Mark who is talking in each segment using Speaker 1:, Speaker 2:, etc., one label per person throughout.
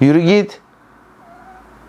Speaker 1: Yürü git.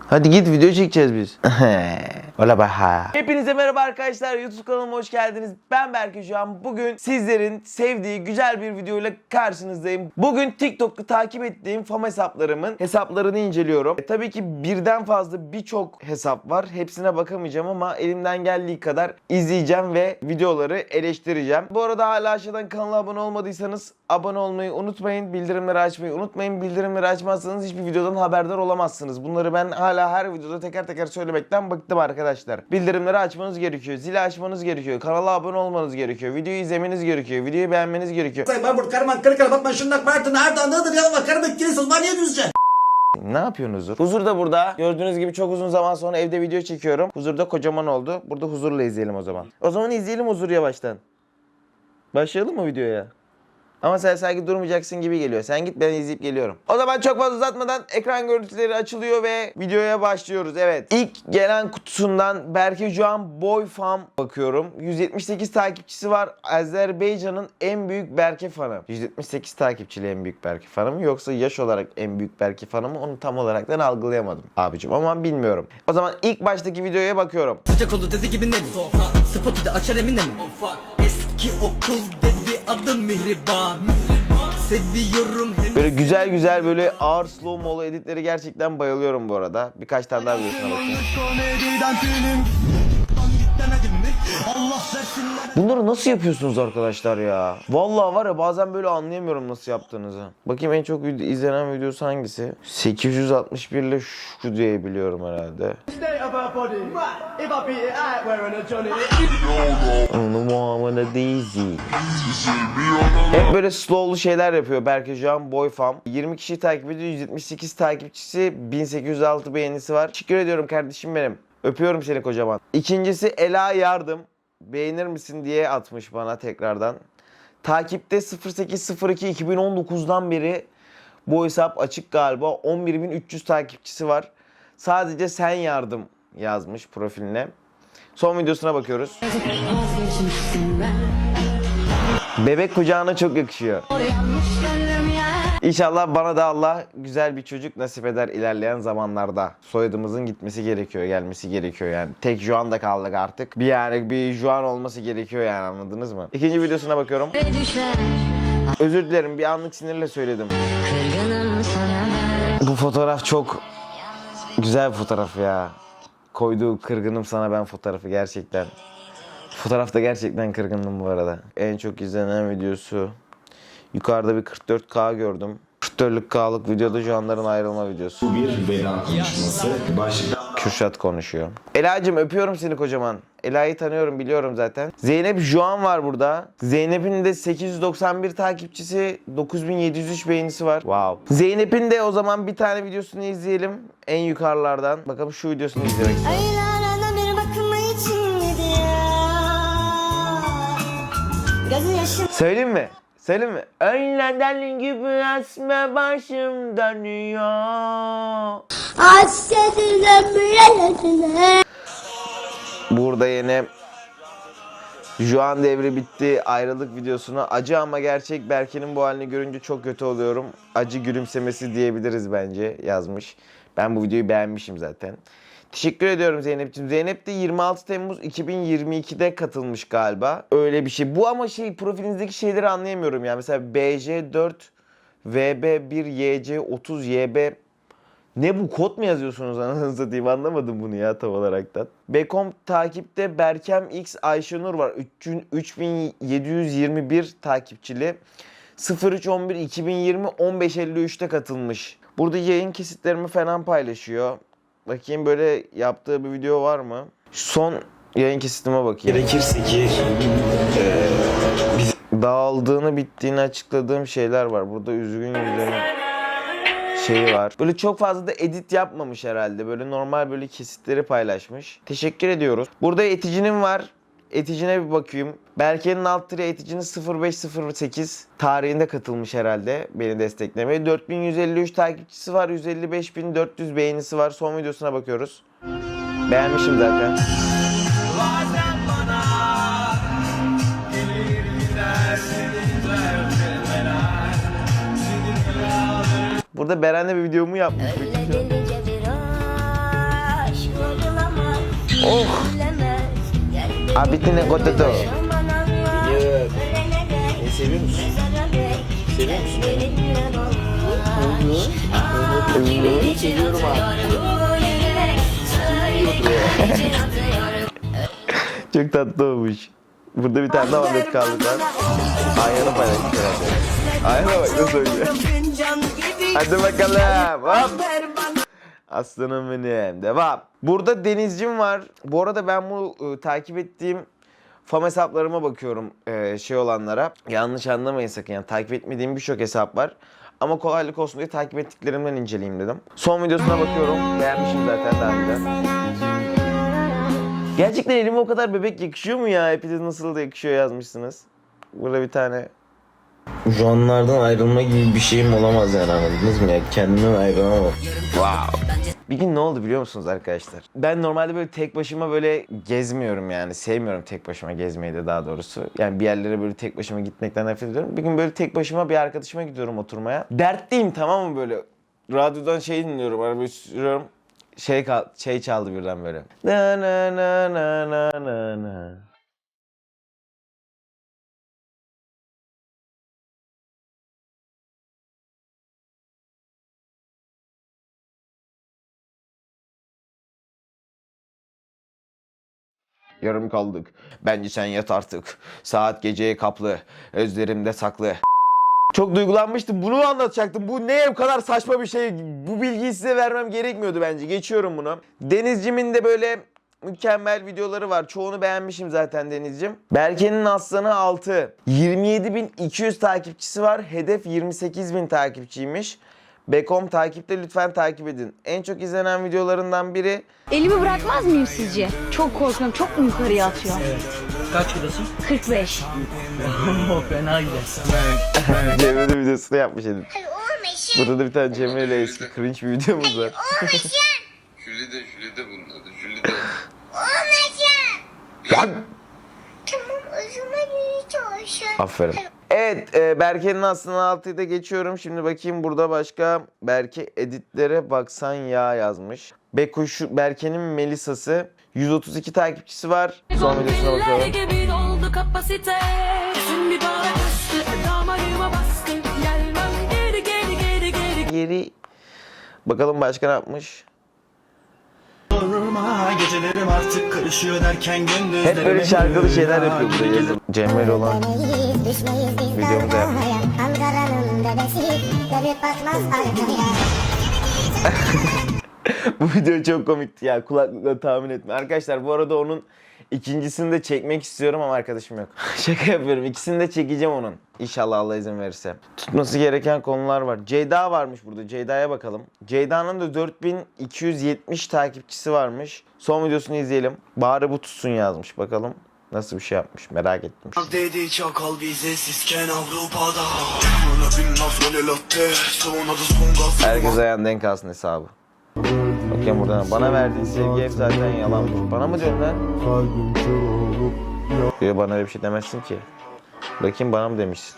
Speaker 1: Hadi git video çekeceğiz biz. Ola baha. Hepinize merhaba arkadaşlar. YouTube kanalıma hoş geldiniz. Ben Berke şu an. Bugün sizlerin sevdiği güzel bir videoyla karşınızdayım. Bugün TikTok'ta takip ettiğim fam hesaplarımın hesaplarını inceliyorum. E, tabii ki birden fazla birçok hesap var. Hepsine bakamayacağım ama elimden geldiği kadar izleyeceğim ve videoları eleştireceğim. Bu arada hala aşağıdan kanala abone olmadıysanız abone olmayı unutmayın. Bildirimleri açmayı unutmayın. Bildirimleri açmazsanız hiçbir videodan haberdar olamazsınız. Bunları ben hala her videoda teker teker söylemekten bıktım arkadaşlar. Bildirimleri açmanız gerekiyor. Zili açmanız gerekiyor. Kanala abone olmanız gerekiyor. Videoyu izlemeniz gerekiyor. Videoyu beğenmeniz gerekiyor.
Speaker 2: Ben burada karman kırık kara bakma şundan Martın Erdoğan nedir ya bakarım etkilisiz var niye düzce?
Speaker 1: Ne yapıyorsun Huzur? Huzur da burada. Gördüğünüz gibi çok uzun zaman sonra evde video çekiyorum. Huzur da kocaman oldu. Burada Huzur'la izleyelim o zaman. O zaman izleyelim Huzur yavaştan. Başlayalım mı videoya? Ama sen sanki durmayacaksın gibi geliyor. Sen git ben izleyip geliyorum. O zaman çok fazla uzatmadan ekran görüntüleri açılıyor ve videoya başlıyoruz. Evet. İlk gelen kutusundan Berke Juan Boy Fam bakıyorum. 178 takipçisi var. Azerbaycan'ın en büyük Berke fanı. 178 takipçili en büyük Berke fanı mı yoksa yaş olarak en büyük Berke fanı mı onu tam olaraktan algılayamadım abicim ama bilmiyorum. O zaman ilk baştaki videoya bakıyorum.
Speaker 3: Sıcak oldu dedi gibi ne Spotu da açar emine mi Eski okul dedi adım Mihriban Seviyorum
Speaker 1: Böyle güzel güzel böyle ağır slow molu editleri gerçekten bayılıyorum bu arada. Birkaç tane daha videosuna bakayım.
Speaker 3: Allah versinler
Speaker 1: Bunları nasıl yapıyorsunuz arkadaşlar ya? Vallahi var ya bazen böyle anlayamıyorum nasıl yaptığınızı. Bakayım en çok izlenen videosu hangisi? 861 ile şu diye biliyorum herhalde. Onu Muhammed Daisy. Hep böyle slowlu şeyler yapıyor Berke Can Boyfam. 20 kişi takip ediyor. 178 takipçisi. 1806 beğenisi var. Teşekkür ediyorum kardeşim benim. Öpüyorum seni kocaman. İkincisi Ela Yardım. Beğenir misin diye atmış bana tekrardan. Takipte 0802 2019'dan beri bu hesap açık galiba. 11.300 takipçisi var. Sadece sen yardım yazmış profiline. Son videosuna bakıyoruz. Bebek kucağına çok yakışıyor. İnşallah bana da Allah güzel bir çocuk nasip eder ilerleyen zamanlarda. Soyadımızın gitmesi gerekiyor, gelmesi gerekiyor yani. Tek Juan da kaldık artık. Bir yani bir Juan olması gerekiyor yani anladınız mı? İkinci videosuna bakıyorum. Özür dilerim bir anlık sinirle söyledim. Bu fotoğraf çok güzel bir fotoğraf ya. Koyduğu kırgınım sana ben fotoğrafı gerçekten. Fotoğrafta gerçekten kırgındım bu arada. En çok izlenen videosu. Yukarıda bir 44K gördüm. 44K'lık videoda Juanların ayrılma videosu.
Speaker 4: bir veda konuşması. Başlıkta
Speaker 1: Kürşat konuşuyor. Ela'cığım öpüyorum seni kocaman. Ela'yı tanıyorum biliyorum zaten. Zeynep Juan var burada. Zeynep'in de 891 takipçisi, 9703 beğenisi var. Wow. Zeynep'in de o zaman bir tane videosunu izleyelim. En yukarılardan. Bakalım şu videosunu izlemek istiyorum.
Speaker 5: Aylarına bir Gözü
Speaker 1: Söyleyeyim mi? Söyleyeyim mi? Öğleden gibi asma başım dönüyor.
Speaker 5: Hasretine müreletine
Speaker 1: Burada yine Juan devri bitti ayrılık videosuna acı ama gerçek Berke'nin bu halini görünce çok kötü oluyorum. Acı gülümsemesi diyebiliriz bence yazmış. Ben bu videoyu beğenmişim zaten. Teşekkür ediyorum Zeynep'ciğim. Zeynep de 26 Temmuz 2022'de katılmış galiba. Öyle bir şey. Bu ama şey profilinizdeki şeyleri anlayamıyorum ya. Mesela BJ4 VB1 YC30 YB ne bu kod mu yazıyorsunuz anasını satayım anlamadım bunu ya tam olaraktan. Bekom takipte Berkem X Ayşenur var. 3 3721 takipçili. 0311 2020 1553'te katılmış. Burada yayın kesitlerimi falan paylaşıyor. Bakayım böyle yaptığı bir video var mı? Son yayın kesitime bakayım.
Speaker 4: gerekirse ki
Speaker 1: Dağıldığını bittiğini açıkladığım şeyler var. Burada üzgün yüzlerin şeyi var. Böyle çok fazla da edit yapmamış herhalde. Böyle normal böyle kesitleri paylaşmış. Teşekkür ediyoruz. Burada eticinin var. Eticine bir bakayım. Berke'nin alt tire eticinin 0508 tarihinde katılmış herhalde beni desteklemeye. 4153 takipçisi var. 155.400 beğenisi var. Son videosuna bakıyoruz. Beğenmişim zaten. Bu Burada Beren'le bir videomu yapmış. Oh.
Speaker 5: Bilemez Gel
Speaker 1: Abi ne
Speaker 5: ya Ölene dek
Speaker 1: seviyor musun?
Speaker 5: Seviyor musun?
Speaker 1: Seviyorum Çok tatlı olmuş. Burada bir tane daha Ahmet kaldı lan. Ayağını paylaşmış herhalde. Ayağına bak nasıl oynuyor. Hadi bakalım. Hop. Aslanım benim. Devam. Burada Denizcim var. Bu arada ben bu e, takip ettiğim fam hesaplarıma bakıyorum e, şey olanlara. Yanlış anlamayın sakın. Yani takip etmediğim birçok hesap var. Ama kolaylık olsun diye takip ettiklerimden inceleyeyim dedim. Son videosuna bakıyorum. Beğenmişim zaten daha önceden. Gerçekten elime o kadar bebek yakışıyor mu ya? Hepiniz nasıl da yakışıyor yazmışsınız. Burada bir tane
Speaker 4: Juanlardan ayrılma gibi bir şeyim olamaz yani anladınız mı ya? Kendimden ayrılamam.
Speaker 1: Wow. Bir gün ne oldu biliyor musunuz arkadaşlar? Ben normalde böyle tek başıma böyle gezmiyorum yani. Sevmiyorum tek başıma gezmeyi de daha doğrusu. Yani bir yerlere böyle tek başıma gitmekten nefret ediyorum. Bir gün böyle tek başıma bir arkadaşıma gidiyorum oturmaya. Dertliyim tamam mı böyle? Radyodan şey dinliyorum, arabayı sürüyorum. Şey, şey çaldı birden böyle. Na na na na na na na. Yarım kaldık. Bence sen yat artık. Saat geceye kaplı. Özlerimde saklı. Çok duygulanmıştım. Bunu anlatacaktım? Bu ne o kadar saçma bir şey. Bu bilgiyi size vermem gerekmiyordu bence. Geçiyorum bunu. Denizcim'in de böyle mükemmel videoları var. Çoğunu beğenmişim zaten Denizcim. Berke'nin Aslanı 6. 27.200 takipçisi var. Hedef 28.000 takipçiymiş. Bekom takipte lütfen takip edin. En çok izlenen videolarından biri
Speaker 6: Elimi bırakmaz mıyım sizce? Çok korkuyorum. Çok mu yukarıya atıyor?
Speaker 3: Kaç kilosun?
Speaker 6: 45.
Speaker 3: Oh fena gidersin.
Speaker 1: Cemre'de videosunu yapmış Edip. Burada da bir tane Cemre ile eski cringe bir videomuz var.
Speaker 7: Jülide Jülide bunun adı Jülide.
Speaker 1: Lan!
Speaker 5: Tamam o zaman çalışın
Speaker 1: Aferin. Evet e, Berke'nin aslında 6'yı da geçiyorum. Şimdi bakayım burada başka Berke editlere baksan ya yazmış. Bekuş Berke'nin Melisa'sı 132 takipçisi var. Son videosuna bakalım.
Speaker 8: Geri
Speaker 1: bakalım başka ne yapmış.
Speaker 2: Sorma gecelerim artık karışıyor derken
Speaker 1: Hep böyle şarkılı şeyler yapıyor burada yazın. Cemre olan videomu da yapmış. Bu video çok komikti ya kulaklıkla tahmin etme. Arkadaşlar bu arada onun ikincisini de çekmek istiyorum ama arkadaşım yok. Şaka yapıyorum. İkisini de çekeceğim onun. İnşallah Allah izin verirse. Tutması gereken konular var. Ceyda varmış burada. Ceyda'ya bakalım. Ceyda'nın da 4270 takipçisi varmış. Son videosunu izleyelim. Bari bu tutsun yazmış. Bakalım nasıl bir şey yapmış. Merak ettim.
Speaker 9: Dedi çakal vizesizken Avrupa'da Sonra bin nasıl öyle latte Sonra da son gaz
Speaker 1: Herkes ayağında denk kalsın hesabı. Bakayım buradan. Bana verdiğin sevgi hep zaten yalanmış. Bana mı diyorsun lan? Yok bana öyle bir şey demezsin ki. Bakayım bana mı demişsin?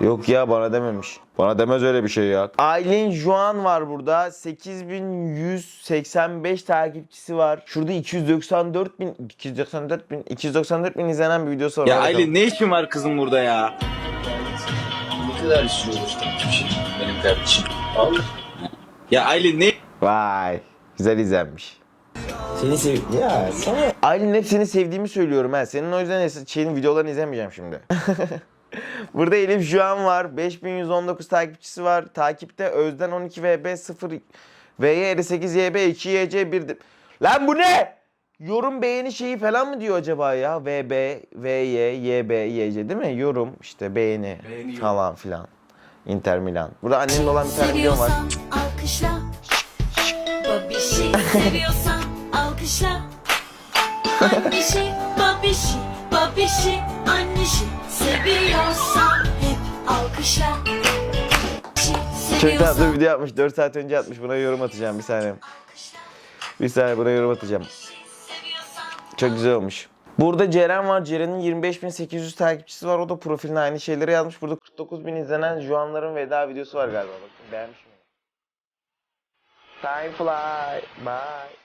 Speaker 1: Yok ya bana dememiş. Bana demez öyle bir şey ya. Aylin Juan var burada. 8185 takipçisi var. Şurada 294 bin, 294 bin, 294 bin izlenen bir videosu var.
Speaker 10: Ya
Speaker 1: bakalım.
Speaker 10: Aylin ne işin var kızım burada ya?
Speaker 4: Ne kadar istiyoruz takipçi benim kardeşim. Al.
Speaker 10: Ya Aylin ne
Speaker 1: Vay. Güzel izlenmiş.
Speaker 4: Seni sev... Ya sana...
Speaker 1: Aylin hep seni sevdiğimi söylüyorum ha. Senin o yüzden şeyin videolarını izlemeyeceğim şimdi. Burada Elif Juan var. 5119 takipçisi var. Takipte Özden 12 VB 0 VY 58 YB 2 YC 1 Lan bu ne? Yorum beğeni şeyi falan mı diyor acaba ya? VB, VY, YB, YC değil mi? Yorum işte beğeni falan filan. Inter Milan. Burada annemin olan bir tane videom var.
Speaker 8: Alkışla Babişi seviyorsan alkışla Annişi babişi babişi annişi Seviyorsan hep alkışla
Speaker 1: Çok tatlı bir video yapmış. 4 saat önce atmış. Buna yorum atacağım bir saniye. Bir saniye buna yorum atacağım. Çok güzel olmuş. Burada Ceren var. Ceren'in 25.800 takipçisi var. O da profiline aynı şeyleri yazmış. Burada 49.000 izlenen Juanların veda videosu var galiba. Bakın beğenmiş mi? Time fly. Bye.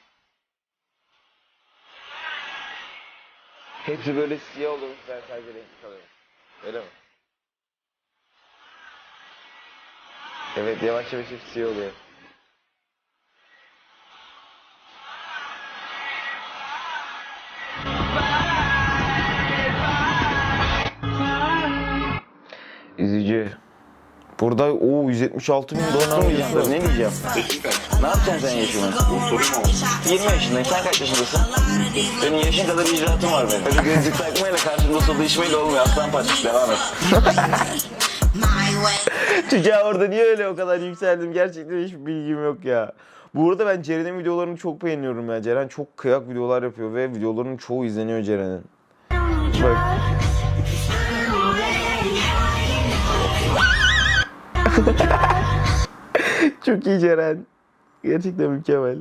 Speaker 1: Hepsi böyle siyah olurmuş. Ben sadece renkli kalıyorum. Öyle mi? Evet yavaş yavaş hepsi siyah oluyor. Üzücü. Burada o 176 bin dolar mı diyeceğim? Ne diyeceğim? Ne yapacaksın sen yaşını? 20 yaşındayım. Sen kaç yaşındasın? Senin yaşın kadar icraatın var benim. Öyle gözlük takmayla karşımda soda içmeyle olmuyor. Aslan parçası devam et. Çocuğa orada niye öyle o kadar yükseldim? Gerçekten hiçbir bilgim yok ya. Bu arada ben Ceren'in videolarını çok beğeniyorum ya. Ceren çok kıyak videolar yapıyor ve videolarının çoğu izleniyor Ceren'in. Bak. çok iyi Ceren. Gerçekten mükemmel.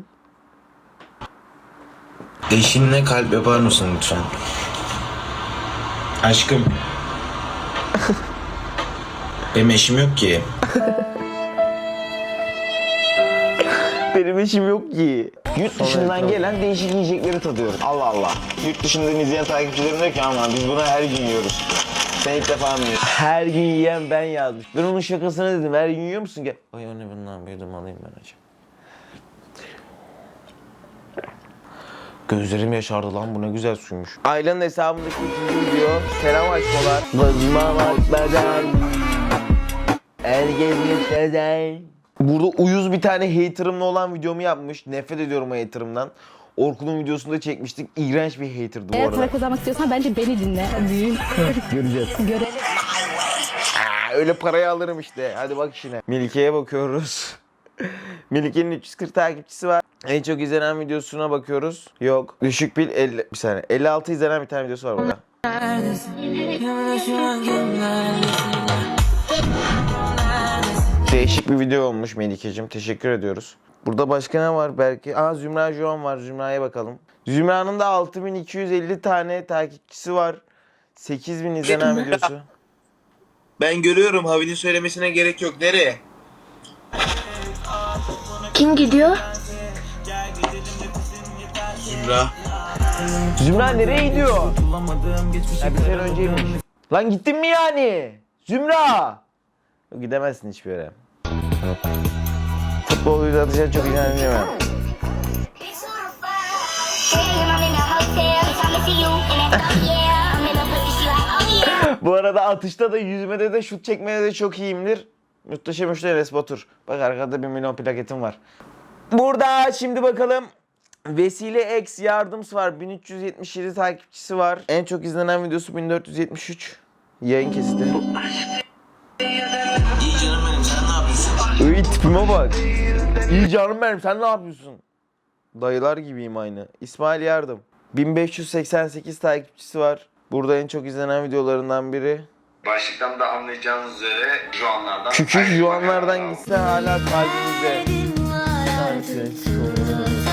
Speaker 4: Eşinle kalp yapar mısın lütfen? Aşkım. Benim eşim yok ki.
Speaker 1: Benim işim yok ki. Yurt dışından gelen değişik yiyecekleri tadıyorum. Allah Allah. Yurt dışından izleyen takipçilerim diyor ki ama biz bunu her gün yiyoruz. Sen ilk defa mı yiyorsun? Her gün yiyen ben yazmış. Ben onun şakasına dedim. Her gün yiyor musun? Gel. Ay o ne bundan bir yudum alayım ben hocam. Gözlerim yaşardı lan bu ne güzel suymuş. Ayla'nın hesabındaki ikinci video. Selam aşkolar. Vazıma bakmadan. Herkes müptezel. Burada uyuz bir tane haterımla olan videomu yapmış. Nefret ediyorum o haterımdan. Orkun'un videosunda çekmiştik. İğrenç bir haterdı bu
Speaker 6: Eğer
Speaker 1: arada.
Speaker 6: para kazanmak istiyorsan bence beni dinle. Büyüğün. Göreceğiz. Görelim.
Speaker 1: Aa, öyle parayı alırım işte. Hadi bak işine. Melike'ye bakıyoruz. Melike'nin 340 takipçisi var. En çok izlenen videosuna bakıyoruz. Yok. Düşük bir 50 bir saniye. 56 izlenen bir tane videosu var burada. Değişik bir video olmuş Melike'cim. Teşekkür ediyoruz. Burada başka ne var belki? Aa Zümra Joan var. Zümra'ya bakalım. Zümra'nın da 6250 tane takipçisi var. 8000 izlenen videosu.
Speaker 10: Ben görüyorum Havi'nin söylemesine gerek yok. Nereye?
Speaker 5: Kim gidiyor?
Speaker 10: Zümra.
Speaker 1: Zümra nereye gidiyor? Ha, bir sene önceymiş. Lan gittin mi yani? Zümra! Yok, Gidemezsin hiçbir yere. Futbol uzatacağına çok inanmıyorum. Bu arada atışta da yüzmede de şut çekmede de çok iyiyimdir. Muhteşem üçlü Enes Batur. Bak arkada bir milyon plaketim var. Burada şimdi bakalım. Vesile X yardımcısı var. 1377 takipçisi var. En çok izlenen videosu 1473. Yayın kesiti.
Speaker 10: İyi canım benim sen ne yapıyorsun?
Speaker 1: İyi tipime bak. İyi canım benim sen ne yapıyorsun? Dayılar gibiyim aynı. İsmail Yardım. 1588 takipçisi var. Burada en çok izlenen videolarından biri.
Speaker 7: Başlıktan da anlayacağınız üzere şu anlardan.
Speaker 1: Küçük juanlardan gitse hala kalbimizde.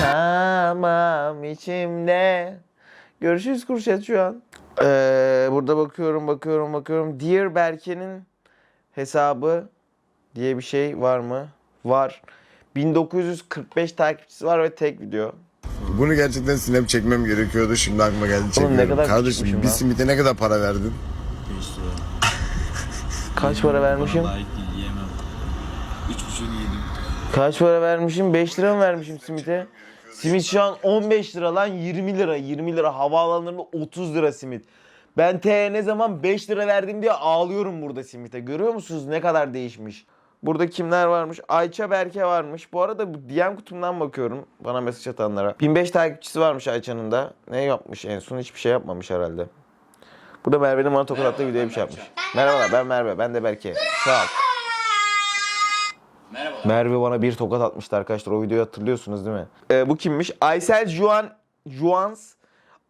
Speaker 1: Tamam içimde. Görüşürüz Kurşet şu an. Ee, burada bakıyorum bakıyorum bakıyorum. Dear Berke'nin hesabı diye bir şey var mı? Var. 1945 takipçisi var ve tek video.
Speaker 11: Bunu gerçekten snap çekmem gerekiyordu. Şimdi aklıma geldi
Speaker 1: ne
Speaker 11: çekmiyorum.
Speaker 1: kadar
Speaker 11: Kardeşim bir
Speaker 1: lan.
Speaker 11: simite ne kadar para verdin?
Speaker 1: Kaç para vermişim? Kaç para vermişim? 5 lira mı vermişim simite? Simit şu an 15 lira lan 20 lira 20 lira havaalanlarında 30 lira simit. Ben T'ye ne zaman 5 lira verdim diye ağlıyorum burada simite. Görüyor musunuz ne kadar değişmiş? Burada kimler varmış? Ayça Berke varmış. Bu arada bu DM kutumdan bakıyorum bana mesaj atanlara. 1005 takipçisi varmış Ayça'nın da. Ne yapmış en son? Hiçbir şey yapmamış herhalde. Bu da Merve'nin bana tokat attığı videoya bir şey yapmış. Merhabalar ben Merve. Ben de Berke. Sağ ol. Merve bana bir tokat atmıştı arkadaşlar. O videoyu hatırlıyorsunuz değil mi? Ee, bu kimmiş? Aysel Juan Juans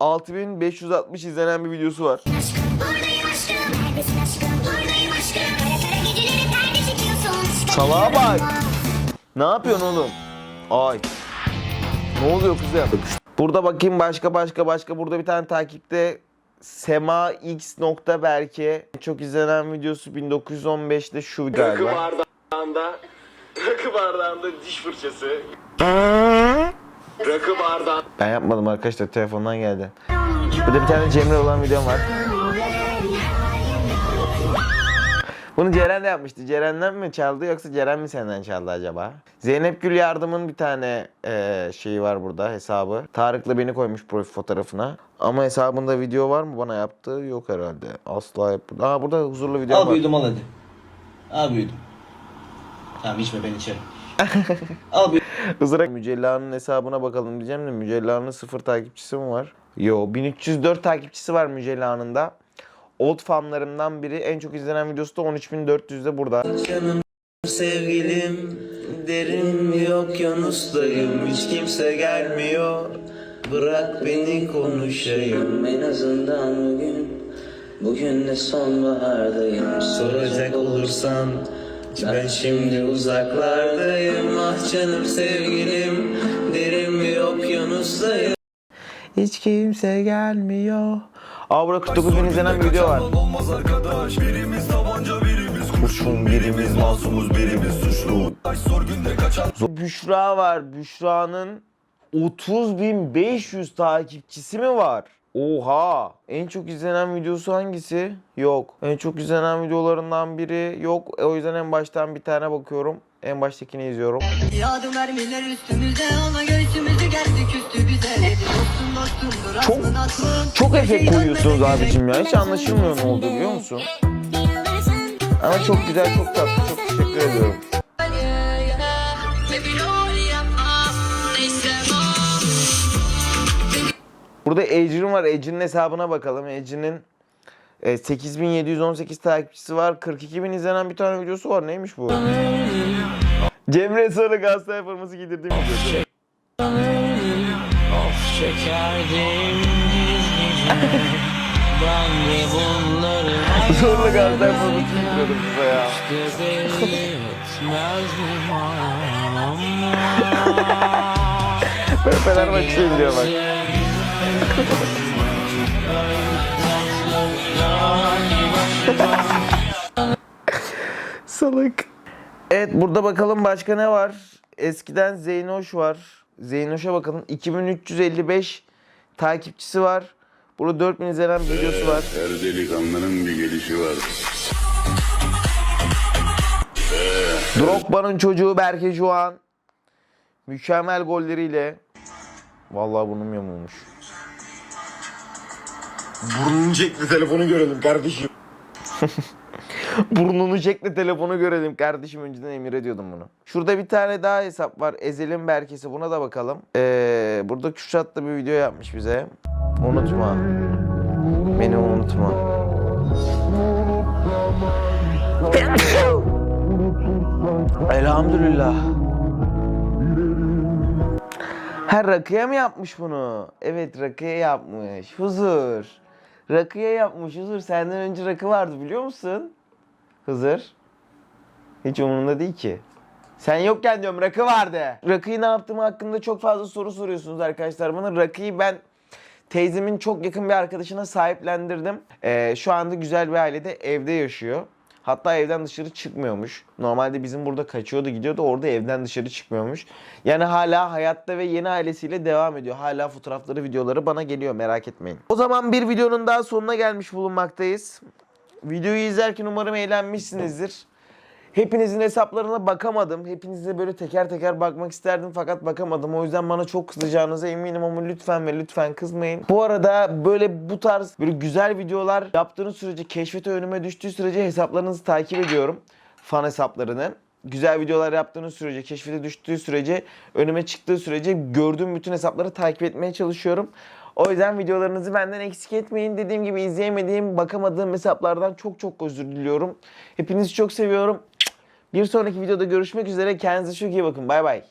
Speaker 1: 6560 izlenen bir videosu var. Salağa bak. Ne yapıyorsun oğlum? Ay. Ne oluyor kızım? Burada bakayım başka başka başka. Burada bir tane takipte Sema X nokta Berke. Çok izlenen videosu 1915'te şu galiba.
Speaker 10: bardağında, rakı bardağında diş fırçası. rakı bardağı.
Speaker 1: Ben yapmadım arkadaşlar telefondan geldi. Burada bir tane Cemre olan videom var. Bunu Ceren de yapmıştı. Ceren'den mi çaldı yoksa Ceren mi senden çaldı acaba? Zeynep Gül Yardım'ın bir tane eee, şeyi var burada hesabı. Tarık'la beni koymuş profil fotoğrafına. Ama hesabında video var mı bana yaptığı? Yok herhalde. Asla yap. Aa burada huzurlu video
Speaker 12: Al
Speaker 1: var.
Speaker 12: büyüdüm al hadi. Al büyüdüm. Tamam içme ben içerim. al büyüdüm.
Speaker 1: Hızıra Mücella'nın hesabına bakalım diyeceğim de Mücella'nın sıfır takipçisi mi var? Yo 1304 takipçisi var Mücella'nın da. Old fanlarımdan biri. En çok izlenen videosu da 13400'de burada.
Speaker 4: Canım sevgilim derin yok Yunus'tayım hiç kimse gelmiyor Bırak beni konuşayım en azından bugün Bugün de sonbahardayım Soracak olursan ben şimdi uzaklardayım Ah canım sevgilim derin yok Yunus'tayım
Speaker 1: Hiç kimse gelmiyor. Burada 49 bin izlenen bir video var.
Speaker 9: Olmaz arkadaş Birimiz tabanca birimiz
Speaker 1: Kurşun birimiz masumuz birimiz suçlu.
Speaker 9: Zor günde kaçan
Speaker 1: Büşra var. Büşra'nın 30.500 takipçisi mi var? Oha! En çok izlenen videosu hangisi? Yok. En çok izlenen videolarından biri yok. E, O yüzden en baştan bir tane bakıyorum. En baştakini izliyorum.
Speaker 8: Yağdı mermiler üstümüze Ona göğsümüzü gerdik üstü bize dostum dostum dur
Speaker 1: Çok- Çok efekt koyuyorsunuz abicim ya. Hiç anlaşılmıyor ne oldu biliyor musun? Ama çok güzel, çok tatlı. Çok teşekkür ediyorum. Burada Ecrin var. Ecrin'in hesabına bakalım. Ecrin'in e, 8718 takipçisi var. 42.000 izlenen bir tane videosu var. Neymiş bu? Cemre Sarı Galatasaray forması giydirdiğim video. Zorla Galatasaray forması giydiriyordum size ya. Ben Fenerbahçe'ye gidiyor bak. Salak. Evet burada bakalım başka ne var? Eskiden Zeynoş var. Zeynoş'a bakalım. 2355 takipçisi var. Burada 4000 izlenen videosu var.
Speaker 7: Her delikanlının bir gelişi var.
Speaker 1: Drogba'nın çocuğu Berke Juan. Mükemmel golleriyle. Vallahi burnum yamulmuş.
Speaker 11: Burnunu çekti telefonu görelim kardeşim.
Speaker 1: Burnunu çekle telefonu görelim. Kardeşim önceden emir ediyordum bunu. Şurada bir tane daha hesap var. Ezel'in Berkesi. Buna da bakalım. Ee, burada Kürşat da bir video yapmış bize. Unutma. Beni unutma. Elhamdülillah. Her rakıya mı yapmış bunu? Evet rakıya yapmış. Huzur. Rakıya yapmış Huzur. Senden önce rakı vardı biliyor musun? Hızır. Hiç umurumda değil ki. Sen yokken diyorum rakı vardı. Rakıyı ne yaptığım hakkında çok fazla soru soruyorsunuz arkadaşlar bana. Rakıyı ben teyzemin çok yakın bir arkadaşına sahiplendirdim. Ee, şu anda güzel bir ailede evde yaşıyor. Hatta evden dışarı çıkmıyormuş. Normalde bizim burada kaçıyordu gidiyordu orada evden dışarı çıkmıyormuş. Yani hala hayatta ve yeni ailesiyle devam ediyor. Hala fotoğrafları videoları bana geliyor merak etmeyin. O zaman bir videonun daha sonuna gelmiş bulunmaktayız. Videoyu izlerken umarım eğlenmişsinizdir. Hepinizin hesaplarına bakamadım. Hepinize böyle teker teker bakmak isterdim fakat bakamadım. O yüzden bana çok kızacağınıza eminim ama lütfen ve lütfen kızmayın. Bu arada böyle bu tarz böyle güzel videolar yaptığınız sürece keşfete önüme düştüğü sürece hesaplarınızı takip ediyorum. Fan hesaplarını. Güzel videolar yaptığınız sürece, keşfete düştüğü sürece, önüme çıktığı sürece gördüğüm bütün hesapları takip etmeye çalışıyorum. O yüzden videolarınızı benden eksik etmeyin. Dediğim gibi izleyemediğim, bakamadığım hesaplardan çok çok özür diliyorum. Hepinizi çok seviyorum. Bir sonraki videoda görüşmek üzere. Kendinize çok iyi bakın. Bay bay.